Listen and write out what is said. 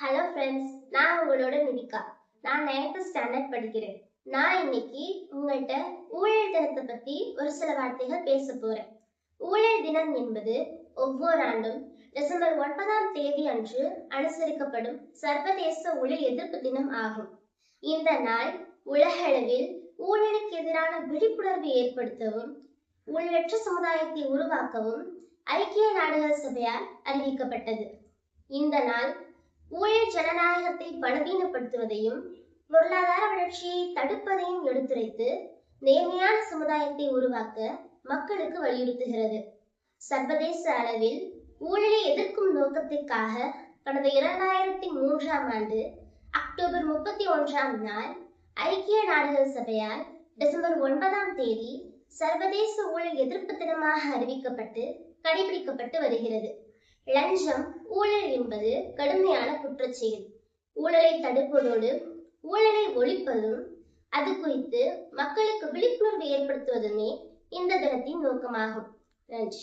Hello friends நான் உங்களோட நிதிகா நான் நைன்த் ஸ்டாண்டர்ட் படிக்கிறேன். நான் இன்னைக்கு உங்கள்கிட்ட ஊழல் தினத்தை பத்தி ஒரு சில வார்த்தைகள் பேச போறேன். ஊழல் தினம் என்பது ஒவ்வொரு ஆண்டும் டிசம்பர் ஒன்பதாம் தேதி அன்று அனுசரிக்கப்படும் சர்வதேச ஊழல் எதிர்ப்பு தினம் ஆகும். இந்த நாள் உலகளவில் ஊழலுக்கு எதிரான விழிப்புணர்வு ஏற்படுத்தவும் ஊழலற்ற சமுதாயத்தை உருவாக்கவும் ஐக்கிய நாடுகள் சபையால் அறிவிக்கப்பட்டது. இந்த நாள் ஊழல் ஜனநாயகத்தை பலவீனப்படுத்துவதையும் பொருளாதார வளர்ச்சியை தடுப்பதையும் எடுத்துரைத்து நேர்மையான சமுதாயத்தை உருவாக்க மக்களுக்கு வலியுறுத்துகிறது. சர்வதேச அளவில் ஊழலை எதிர்க்கும் நோக்கத்திற்காக கடந்த இரண்டாயிரத்தி மூன்றாம் ஆண்டு அக்டோபர் முப்பத்தி ஒன்றாம் நாள் ஐக்கிய நாடுகள் சபையால் டிசம்பர் ஒன்பதாம் தேதி சர்வதேச ஊழல் எதிர்ப்பு தினமாக அறிவிக்கப்பட்டு கடைபிடிக்கப்பட்டு வருகிறது. லஞ்சம் ஊழல் என்பது கடுமையான குற்றச்செயல். ஊழலை தடுப்பதோடு ஊழலை ஒழிப்பதும் அது குறித்து மக்களுக்கு விழிப்புணர்வு ஏற்படுத்துவதுமே இந்த தினத்தின் நோக்கமாகும். நன்றி.